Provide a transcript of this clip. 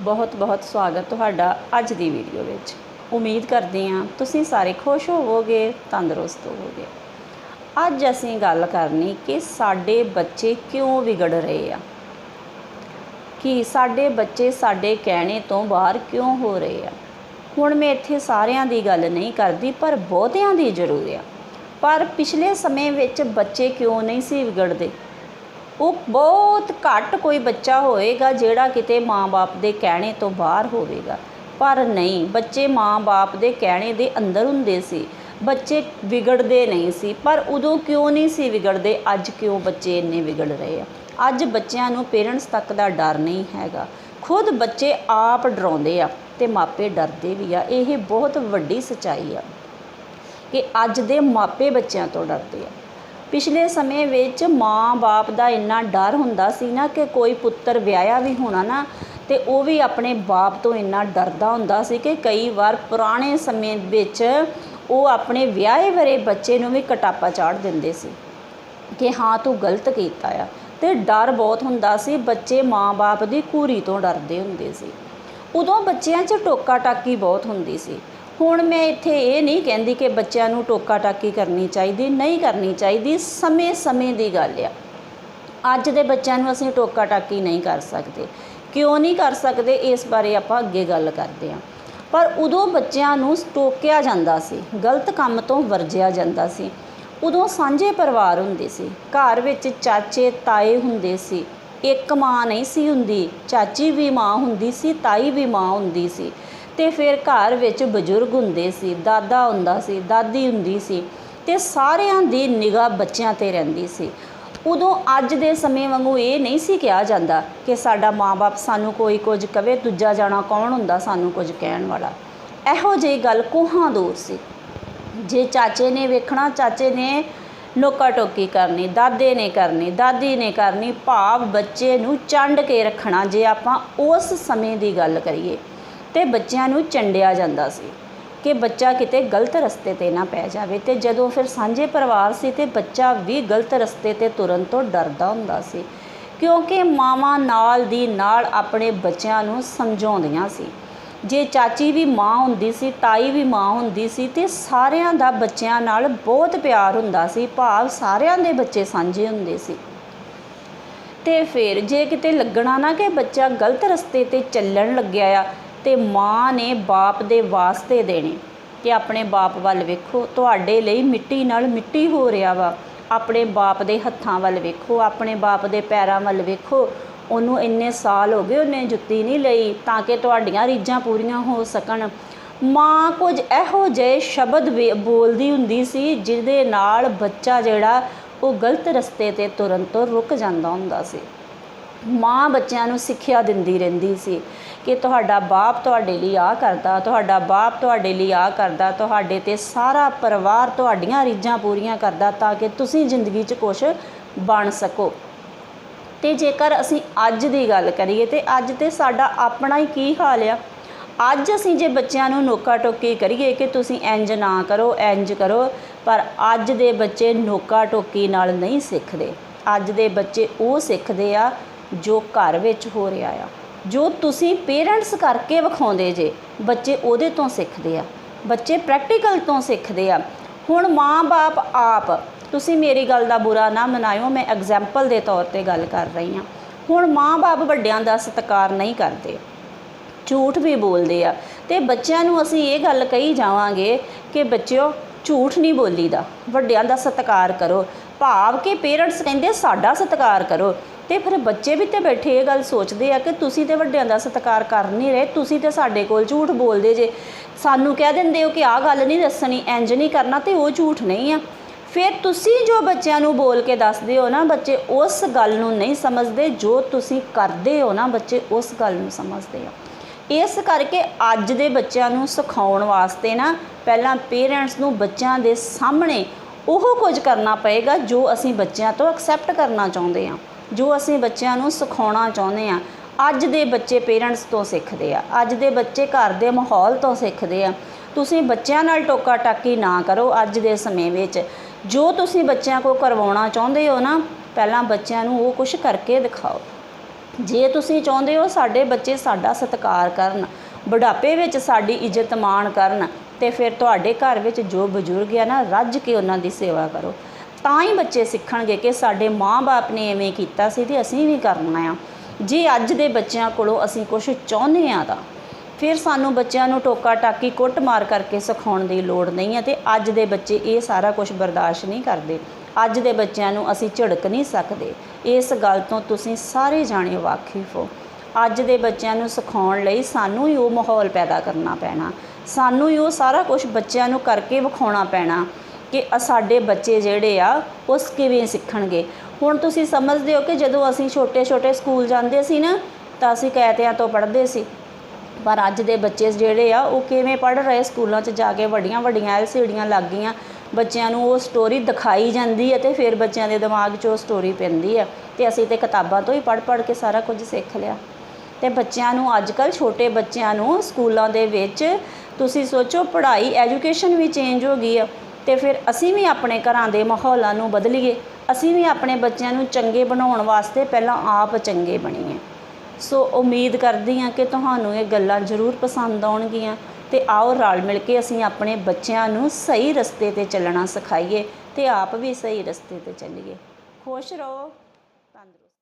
ਬਹੁਤ-ਬਹੁਤ ਸਵਾਗਤ ਤੁਹਾਡਾ ਅੱਜ ਦੀ ਵੀਡੀਓ ਵਿੱਚ। ਉਮੀਦ ਕਰਦੇ ਹਾਂ ਤੁਸੀਂ ਸਾਰੇ ਖੁਸ਼ ਹੋਵੋਗੇ, ਤੰਦਰੁਸਤ ਹੋਵੋਗੇ। ਅੱਜ ਅਸੀਂ ਗੱਲ ਕਰਨੀ ਕਿ ਸਾਡੇ ਬੱਚੇ ਕਿਉਂ ਵਿਗੜ ਰਹੇ ਆ? ਕਿ ਸਾਡੇ ਬੱਚੇ ਸਾਡੇ ਕਹਿਣੇ ਤੋਂ ਬਾਹਰ ਕਿਉਂ ਹੋ ਰਹੇ ਆ? ਹੁਣ ਮੈਂ ਇੱਥੇ ਸਾਰਿਆਂ ਦੀ ਗੱਲ ਨਹੀਂ ਕਰਦੀ, ਪਰ ਬਹੁਤਿਆਂ ਦੀ ਜ਼ਰੂਰ ਆ। ਪਰ ਪਿਛਲੇ ਸਮੇਂ ਵਿੱਚ ਬੱਚੇ ਕਿਉਂ ਨਹੀਂ ਸੀ ਵਿਗੜਦੇ? ਉਹ ਬਹੁਤ ਘੱਟ ਕੋਈ ਬੱਚਾ ਹੋਏਗਾ ਜਿਹੜਾ ਕਿਤੇ ਮਾਂ-ਬਾਪ ਦੇ ਕਹਿਣੇ ਤੋਂ ਬਾਹਰ ਹੋਵੇਗਾ। ਪਰ ਨਹੀਂ, ਬੱਚੇ ਮਾਂ-ਬਾਪ ਦੇ ਕਹਿਣੇ ਦੇ ਅੰਦਰ ਹੁੰਦੇ ਸੀ। ਬੱਚੇ ਵਿਗੜਦੇ ਨਹੀਂ ਸੀ। ਪਰ ਉਦੋਂ ਕਿਉਂ ਨਹੀਂ ਸੀ ਵਿਗੜਦੇ? ਅੱਜ ਕਿਉਂ ਬੱਚੇ ਇੰਨੇ ਵਿਗੜ ਰਹੇ ਆ? ਅੱਜ ਬੱਚਿਆਂ ਨੂੰ ਪੇਰੈਂਟਸ ਤੱਕ ਦਾ ਡਰ ਨਹੀਂ ਹੈਗਾ। ਖੁਦ ਬੱਚੇ ਆਪ ਡਰਾਉਂਦੇ ਆ ਤੇ ਮਾਪੇ ਡਰਦੇ ਵੀ ਆ। ਇਹ ਬਹੁਤ ਵੱਡੀ ਸਚਾਈ ਆ ਕਿ ਅੱਜ ਦੇ ਮਾਪੇ ਬੱਚਿਆਂ ਤੋਂ ਡਰਦੇ ਆ। ਪਿਛਲੇ ਸਮੇਂ ਵਿੱਚ ਮਾਂ-ਬਾਪ ਦਾ ਇੰਨਾ ਡਰ ਹੁੰਦਾ ਸੀ ਨਾ ਕਿ ਕੋਈ ਪੁੱਤਰ ਵਿਆਹਿਆ ਵੀ ਹੋਣਾ ਨਾ, ਤੇ ਉਹ ਵੀ ਆਪਣੇ ਬਾਪ ਤੋਂ ਇੰਨਾ ਡਰਦਾ ਹੁੰਦਾ ਸੀ ਕਿ ਕਈ ਵਾਰ ਪੁਰਾਣੇ ਸਮੇਂ ਵਿੱਚ ਉਹ ਆਪਣੇ ਵਿਆਹੇ ਵਰੇ ਬੱਚੇ ਨੂੰ ਵੀ ਕਟਾਪਾ ਚਾੜ ਦਿੰਦੇ ਸੀ ਕਿ ਹਾਂ, ਤੂੰ ਗਲਤ ਕੀਤਾ ਆ। ਤੇ ਡਰ ਬਹੁਤ ਹੁੰਦਾ ਸੀ, ਬੱਚੇ ਮਾਂ-ਬਾਪ ਦੀ ਕੂਰੀ ਤੋਂ ਡਰਦੇ ਹੁੰਦੇ ਸੀ। ਉਦੋਂ ਬੱਚਿਆਂ 'ਚ ਟੋਕਾ ਟਾਕੀ ਬਹੁਤ ਹੁੰਦੀ ਸੀ। ਹੁਣ ਮੈਂ ਇੱਥੇ ਇਹ ਨਹੀਂ ਕਹਿੰਦੀ ਕਿ ਬੱਚਿਆਂ ਨੂੰ ਟੋਕਾ ਟਾਕੀ ਕਰਨੀ ਚਾਹੀਦੀ, ਨਹੀਂ ਕਰਨੀ ਚਾਹੀਦੀ, ਸਮੇਂ-ਸਮੇਂ ਦੀ ਗੱਲ ਆ। ਅੱਜ ਦੇ ਬੱਚਿਆਂ ਨੂੰ ਅਸੀਂ ਟੋਕਾ ਟਾਕੀ ਨਹੀਂ ਕਰ ਸਕਦੇ। ਕਿਉਂ ਨਹੀਂ ਕਰ ਸਕਦੇ? ਇਸ ਬਾਰੇ ਆਪਾਂ ਅੱਗੇ ਗੱਲ ਕਰਦੇ ਹਾਂ। ਪਰ ਉਦੋਂ ਬੱਚਿਆਂ ਨੂੰ ਟੋਕਿਆ ਜਾਂਦਾ ਸੀ, ਗਲਤ ਕੰਮ ਤੋਂ ਵਰਜਿਆ ਜਾਂਦਾ ਸੀ। ਉਦੋਂ ਸਾਂਝੇ ਪਰਿਵਾਰ ਹੁੰਦੇ ਸੀ, ਘਰ ਵਿੱਚ ਚਾਚੇ, ਤਾਏ ਹੁੰਦੇ ਸੀ। ਇੱਕ ਮਾਂ ਨਹੀਂ ਸੀ ਹੁੰਦੀ, ਚਾਚੀ ਵੀ ਮਾਂ ਹੁੰਦੀ ਸੀ, ਤਾਈ ਵੀ ਮਾਂ ਹੁੰਦੀ ਸੀ। ਤੇ ਫਿਰ ਘਰ ਵਿੱਚ ਬਜ਼ੁਰਗ ਹੁੰਦੇ ਸੀ, ਦਾਦਾ ਹੁੰਦਾ ਸੀ, ਦਾਦੀ ਹੁੰਦੀ ਸੀ ਤੇ ਸਾਰਿਆਂ ਦੀ ਨਿਗਾਹ ਬੱਚਿਆਂ ਤੇ ਰਹਿੰਦੀ ਸੀ। ਉਦੋਂ ਅੱਜ ਦੇ ਸਮੇਂ ਵਾਂਗੂ ਇਹ ਨਹੀਂ ਸੀ ਕਿਹਾ ਜਾਂਦਾ ਕਿ ਸਾਡਾ ਮਾਪੇ ਸਾਨੂੰ ਕੋਈ ਕੁਝ ਕਵੇ, ਦੂਜਾ ਜਾਣਾ ਕੌਣ ਹੁੰਦਾ ਸਾਨੂੰ ਕੁਝ ਕਹਿਣ ਵਾਲਾ। ਇਹੋ ਜਿਹੀ ਗੱਲ ਕੋਹਾਂ ਦੂਰ ਸੀ। ਜੇ ਚਾਚੇ ਨੇ ਵੇਖਣਾ, ਚਾਚੇ ਨੇ ਨੋਕਾ ਟੋਕੀ ਕਰਨੀ, ਦਾਦੇ ਨੇ ਕਰਨੀ, ਦਾਦੀ ਨੇ ਕਰਨੀ, ਭਾਵ ਬੱਚੇ ਨੂੰ ਚੰਡ ਕੇ ਰੱਖਣਾ, ਜੇ ਆਪਾਂ ਉਸ ਸਮੇਂ ਦੀ ਗੱਲ ਕਰੀਏ ਤੇ ਬੱਚਿਆਂ ਨੂੰ ਚੰਡਿਆ ਜਾਂਦਾ ਸੀ ਕਿ ਬੱਚਾ ਕਿਤੇ ਗਲਤ ਰਸਤੇ ਤੇ ਨਾ ਪੈ ਜਾਵੇ ਤੇ ਜਦੋਂ ਫਿਰ ਸਾਂਝੇ ਪਰਿਵਾਰ ਸੀ ਤੇ ਬੱਚਾ ਵੀ ਗਲਤ ਰਸਤੇ ਤੇ ਤੁਰਨ ਤੋਂ ਡਰਦਾ ਹੁੰਦਾ ਸੀ, ਕਿਉਂਕਿ ਮਾਵਾਂ ਨਾਲ ਦੀ ਨਾਲ ਆਪਣੇ ਬੱਚਿਆਂ ਨੂੰ ਸਮਝਾਉਂਦੀਆਂ ਸੀ। ਜੇ ਚਾਚੀ ਵੀ ਮਾਂ ਹੁੰਦੀ ਸੀ, ਤਾਈ ਵੀ ਮਾਂ ਹੁੰਦੀ ਸੀ ਤੇ ਸਾਰਿਆਂ ਦਾ ਬੱਚਿਆਂ ਨਾਲ ਬਹੁਤ ਪਿਆਰ ਹੁੰਦਾ ਸੀ, ਭਾਵ ਸਾਰਿਆਂ ਦੇ ਬੱਚੇ ਸਾਂਝੇ ਹੁੰਦੇ ਸੀ। ਤੇ ਫਿਰ ਜੇ ਕਿਤੇ ਲੱਗਣਾ ਨਾ ਕਿ ਬੱਚਾ ਗਲਤ ਰਸਤੇ ਤੇ ਚੱਲਣ ਲੱਗਿਆ ਆ ਤੇ ਮਾਂ ਨੇ ਬਾਪ ਦੇ ਵਾਸਤੇ ਦੇਣੇ ਕਿ ਆਪਣੇ ਬਾਪ ਵੱਲ ਵੇਖੋ, ਤੁਹਾਡੇ ਲਈ ਮਿੱਟੀ ਨਾਲ ਮਿੱਟੀ ਹੋ ਰਿਹਾ ਵਾ। ਆਪਣੇ ਬਾਪ ਦੇ ਹੱਥਾਂ ਵੱਲ ਵੇਖੋ, ਆਪਣੇ ਬਾਪ ਦੇ ਪੈਰਾਂ ਵੱਲ ਵੇਖੋ। ਉਹਨੂੰ ਇੰਨੇ ਸਾਲ ਹੋ ਗਏ ਉਹਨੇ ਜੁੱਤੀ ਨਹੀਂ ਲਈ ਤਾਂ ਕਿ ਤੁਹਾਡੀਆਂ ਰੀਝਾਂ ਪੂਰੀਆਂ ਹੋ ਸਕਣ। ਮਾਂ ਕੁਝ ਇਹੋ ਜਿਹੇ ਸ਼ਬਦ ਬੋਲਦੀ ਹੁੰਦੀ ਸੀ ਜਿਹਦੇ ਨਾਲ ਬੱਚਾ ਜਿਹੜਾ ਉਹ ਗਲਤ ਰਸਤੇ ਤੇ ਤੁਰਨ ਤੋਂ ਰੁਕ ਜਾਂਦਾ ਹੁੰਦਾ ਸੀ। ਮਾਂ ਬੱਚਿਆਂ ਨੂੰ ਸਿੱਖਿਆ ਦਿੰਦੀ ਰਹਿੰਦੀ ਸੀ ਕਿ ਤੁਹਾਡਾ ਬਾਪ ਤੁਹਾਡੇ ਲਈ ਆ ਕਰਦਾ, ਤੁਹਾਡਾ ਬਾਪ ਤੁਹਾਡੇ ਲਈ ਆ ਕਰਦਾ, ਤੁਹਾਡੇ ਤੇ ਸਾਰਾ ਪਰਿਵਾਰ ਤੁਹਾਡੀਆਂ ਰੀਝਾਂ ਪੂਰੀਆਂ ਕਰਦਾ ਤਾਂ ਕਿ ਤੁਸੀਂ ਜ਼ਿੰਦਗੀ 'ਚ ਕੁਝ ਬਣ ਸਕੋ। ਤੇ ਜੇਕਰ ਅਸੀਂ ਅੱਜ ਦੀ ਗੱਲ ਕਰੀਏ ਤੇ ਅੱਜ ਤੇ ਸਾਡਾ ਆਪਣਾ ਹੀ ਕੀ ਹਾਲ ਆ? ਅੱਜ ਅਸੀਂ ਜੇ ਬੱਚਿਆਂ ਨੂੰ ਨੋਕਾ ਟੋਕੀ ਕਰੀਏ ਕਿ ਤੁਸੀਂ ਇੰਜ ਨਾ ਕਰੋ, ਇੰਜ ਕਰੋ, ਪਰ ਅੱਜ ਦੇ ਬੱਚੇ ਨੋਕਾ ਟੋਕੀ ਨਾਲ ਨਹੀਂ ਸਿੱਖਦੇ। ਅੱਜ ਦੇ ਬੱਚੇ ਉਹ ਸਿੱਖਦੇ ਆ ਜੋ ਘਰ ਵਿੱਚ ਹੋ ਰਿਹਾ ਆ, ਜੋ ਤੁਸੀਂ ਪੇਰੈਂਟਸ ਕਰਕੇ ਵਿਖਾਉਂਦੇ ਜੇ, ਬੱਚੇ ਉਹਦੇ ਤੋਂ ਸਿੱਖਦੇ ਆ, ਬੱਚੇ ਪ੍ਰੈਕਟੀਕਲ ਤੋਂ ਸਿੱਖਦੇ ਆ। ਹੁਣ ਮਾਂ-ਬਾਪ ਆਪ, ਤੁਸੀਂ ਮੇਰੀ ਗੱਲ ਦਾ ਬੁਰਾ ਨਾ ਮਨਾਇਓ, ਮੈਂ ਐਗਜ਼ਾਮਪਲ ਦੇ ਤੌਰ ਤੇ ਗੱਲ ਕਰ ਰਹੀ ਹਾਂ। ਹੁਣ ਮਾਂ-ਬਾਪ ਵੱਡਿਆਂ ਦਾ ਸਤਿਕਾਰ ਨਹੀਂ ਕਰਦੇ, ਝੂਠ ਵੀ ਬੋਲਦੇ ਆ। ਤੇ ਬੱਚਿਆਂ ਨੂੰ ਅਸੀਂ ਇਹ ਗੱਲ ਕਹੀ ਜਾਵਾਂਗੇ ਕਿ ਬੱਚਿਓ, ਝੂਠ ਨਹੀਂ ਬੋਲੀਦਾ, ਵੱਡਿਆਂ ਦਾ ਸਤਿਕਾਰ ਕਰੋ। ਭਾਵ ਕਿ ਪੇਰੈਂਟਸ ਕਹਿੰਦੇ ਸਾਡਾ ਸਤਿਕਾਰ ਕਰੋ। ਤੇ ਫਿਰ ਬੱਚੇ ਵੀ ਤੇ ਬੈਠੇ ਇਹ ਗੱਲ ਸੋਚਦੇ ਆ ਕਿ ਤੁਸੀਂ ਤੇ ਵੱਡਿਆਂ ਦਾ ਸਤਿਕਾਰ ਕਰ ਨਹੀਂ ਰਹੇ, ਤੁਸੀਂ ਤੇ ਸਾਡੇ ਕੋਲ ਝੂਠ ਬੋਲਦੇ ਜੇ। ਸਾਨੂੰ ਕਹਿ ਦਿੰਦੇ ਹੋ ਕਿ ਆਹ ਗੱਲ ਨਹੀਂ ਦੱਸਣੀ, ਇੰਜ ਨਹੀਂ ਕਰਨਾ ਤੇ ਉਹ ਝੂਠ ਨਹੀਂ ਆ। ਫਿਰ ਤੁਸੀਂ ਜੋ ਬੱਚਿਆਂ ਨੂੰ ਬੋਲ ਕੇ ਦੱਸਦੇ ਹੋ ਨਾ ਬੱਚੇ, ਉਸ ਗੱਲ ਨੂੰ ਨਹੀਂ ਸਮਝਦੇ ਜੋ ਤੁਸੀਂ ਕਰਦੇ ਹੋ ਨਾ ਬੱਚੇ, ਉਸ ਗੱਲ ਨੂੰ ਸਮਝਦੇ ਆ। ਇਸ ਕਰਕੇ ਅੱਜ ਦੇ ਬੱਚਿਆਂ ਨੂੰ ਸਿਖਾਉਣ ਵਾਸਤੇ ਨਾ ਪਹਿਲਾਂ ਪੇਰੈਂਟਸ ਨੂੰ ਬੱਚਿਆਂ ਦੇ ਸਾਹਮਣੇ ਉਹ ਕੁਝ ਕਰਨਾ ਪਏਗਾ ਜੋ ਅਸੀਂ ਬੱਚਿਆਂ ਤੋਂ ਐਕਸੈਪਟ ਕਰਨਾ ਚਾਹੁੰਦੇ ਹਾਂ। ਜੋ ਅਸੀਂ ਬੱਚਿਆਂ ਨੂੰ ਸਿਖਾਉਣਾ ਚਾਹੁੰਦੇ ਆ ਅੱਜ ਦੇ ਬੱਚੇ ਪੇਰੈਂਟਸ ਤੋਂ ਸਿੱਖਦੇ ਆ। ਅੱਜ ਦੇ ਬੱਚੇ ਘਰ ਦੇ ਮਾਹੌਲ ਤੋਂ ਸਿੱਖਦੇ ਆ। ਤੁਸੀਂ ਬੱਚਿਆਂ ਨਾਲ ਟੋਕਾ ਟਾਕੀ ਨਾ ਕਰੋ ਅੱਜ ਦੇ ਸਮੇਂ ਵਿੱਚ। ਜੋ ਤੁਸੀਂ ਬੱਚਿਆਂ ਕੋ ਕਰਵਾਉਣਾ ਚਾਹੁੰਦੇ ਹੋ ਨਾ, ਪਹਿਲਾਂ ਬੱਚਿਆਂ ਨੂੰ ਉਹ ਕੁਝ ਕਰਕੇ ਦਿਖਾਓ। ਜੇ ਤੁਸੀਂ ਚਾਹੁੰਦੇ ਹੋ ਸਾਡੇ ਬੱਚੇ ਸਾਡਾ ਸਤਿਕਾਰ ਕਰਨ, ਬੁਢਾਪੇ ਵਿੱਚ ਸਾਡੀ ਇੱਜ਼ਤ ਮਾਣ ਕਰਨ, ਤੇ ਫਿਰ ਤੁਹਾਡੇ ਘਰ ਵਿੱਚ ਜੋ ਬਜ਼ੁਰਗ ਆ ਨਾ, ਰੱਜ ਕੇ ਉਹਨਾਂ ਦੀ ਸੇਵਾ ਕਰੋ। ਤਾਂ ਹੀ ਬੱਚੇ ਸਿੱਖਣਗੇ ਕਿ ਸਾਡੇ ਮਾਂ-ਬਾਪ ਨੇ ਐਵੇਂ ਕੀਤਾ ਸੀ ਤੇ ਅਸੀਂ ਵੀ ਕਰਨਾ ਆ। ਜੇ ਅੱਜ ਦੇ ਬੱਚਿਆਂ ਕੋਲੋਂ ਅਸੀਂ ਕੁਝ ਚਾਹੁੰਦੇ ਆ ਤਾਂ, ਫਿਰ ਸਾਨੂੰ ਬੱਚਿਆਂ ਨੂੰ ਟੋਕਾ ਟਾਕੀ ਕੁੱਟ ਮਾਰ ਕਰਕੇ ਸਿਖਾਉਣ ਦੀ ਲੋੜ ਨਹੀਂ ਹੈ ਤੇ ਅੱਜ ਦੇ ਬੱਚੇ ਇਹ ਸਾਰਾ ਕੁਝ ਬਰਦਾਸ਼ਤ ਨਹੀਂ ਕਰਦੇ। ਅੱਜ ਦੇ ਬੱਚਿਆਂ ਨੂੰ ਅਸੀਂ ਝਿੜਕ ਨਹੀਂ ਸਕਦੇ। ਇਸ ਗੱਲ ਤੋਂ ਤੁਸੀਂ ਸਾਰੇ ਜਾਣੇ ਵਾਕਿਫ ਹੋ। ਅੱਜ ਦੇ ਬੱਚਿਆਂ ਨੂੰ ਸਿਖਾਉਣ ਲਈ ਸਾਨੂੰ ਹੀ ਉਹ ਮਾਹੌਲ ਪੈਦਾ ਕਰਨਾ ਪੈਣਾ। ਸਾਨੂੰ ਹੀ ਉਹ ਸਾਰਾ ਕੁਝ ਬੱਚਿਆਂ ਨੂੰ ਕਰਕੇ ਵਿਖਾਉਣਾ ਪੈਣਾ। ਕਿ ਸਾਡੇ ਬੱਚੇ ਜਿਹੜੇ ਆ, ਉਹ ਕਿਵੇਂ ਸਿੱਖਣਗੇ। ਹੁਣ ਤੁਸੀਂ ਸਮਝਦੇ ਹੋ ਕਿ ਜਦੋਂ ਅਸੀਂ ਛੋਟੇ-ਛੋਟੇ ਸਕੂਲ ਜਾਂਦੇ ਸੀ ਨਾ, ਤਾਂ ਅਸੀਂ ਕੈਤਿਆਂ ਤੋਂ ਪੜ੍ਹਦੇ ਸੀ। ਪਰ ਅੱਜ ਦੇ ਬੱਚੇ ਜਿਹੜੇ ਆ, ਉਹ ਕਿਵੇਂ ਪੜ੍ਹ ਰਹੇ? ਸਕੂਲਾਂ 'ਚ ਜਾ ਕੇ ਵੱਡੀਆਂ ਵੱਡੀਆਂ ਐਲਸੀਡੀਆਂ ਲੱਗ ਗਈਆਂ। ਬੱਚਿਆਂ ਨੂੰ ਉਹ ਸਟੋਰੀ ਦਿਖਾਈ ਜਾਂਦੀ ਹੈ ਤੇ ਫਿਰ ਬੱਚਿਆਂ ਦੇ ਦਿਮਾਗ 'ਚ ਉਹ ਸਟੋਰੀ ਪੈਂਦੀ ਹੈ। ਤੇ ਅਸੀਂ ਤੇ ਕਿਤਾਬਾਂ ਤੋਂ ਹੀ ਪੜ੍ਹ ਪੜ੍ਹ ਕੇ ਸਾਰਾ ਕੁਝ ਸਿੱਖ ਲਿਆ। ਤੇ ਬੱਚਿਆਂ ਨੂੰ ਅੱਜ ਕੱਲ੍ਹ ਛੋਟੇ ਬੱਚਿਆਂ ਨੂੰ ਸਕੂਲਾਂ ਦੇ ਵਿੱਚ ਤੁਸੀਂ ਸੋਚੋ, ਪੜ੍ਹਾਈ, ਐਜੂਕੇਸ਼ਨ ਵੀ ਚੇਂਜ ਹੋ ਗਈ ਆ। ਤੇ ਫਿਰ ਅਸੀਂ ਵੀ ਆਪਣੇ ਘਰਾਂ ਦੇ ਮਾਹੌਲਾਂ ਨੂੰ ਬਦਲੀਏ। ਅਸੀਂ ਵੀ ਆਪਣੇ ਬੱਚਿਆਂ ਨੂੰ ਚੰਗੇ ਬਣਾਉਣ ਵਾਸਤੇ ਪਹਿਲਾਂ ਆਪ ਚੰਗੇ ਬਣੀਏ। ਸੋ ਉਮੀਦ ਕਰਦੀ ਹਾਂ ਕਿ ਤੁਹਾਨੂੰ ਇਹ ਗੱਲਾਂ ਜ਼ਰੂਰ ਪਸੰਦ ਆਉਣਗੀਆਂ ਤੇ ਆਓ ਰਲ ਮਿਲ ਕੇ ਅਸੀਂ ਆਪਣੇ ਬੱਚਿਆਂ ਨੂੰ ਸਹੀ ਰਸਤੇ ਤੇ ਚੱਲਣਾ ਸਿਖਾਈਏ ਤੇ ਆਪ ਵੀ ਸਹੀ ਰਸਤੇ ਤੇ ਚੱਲੀਏ। ਖੁਸ਼ ਰਹੋ।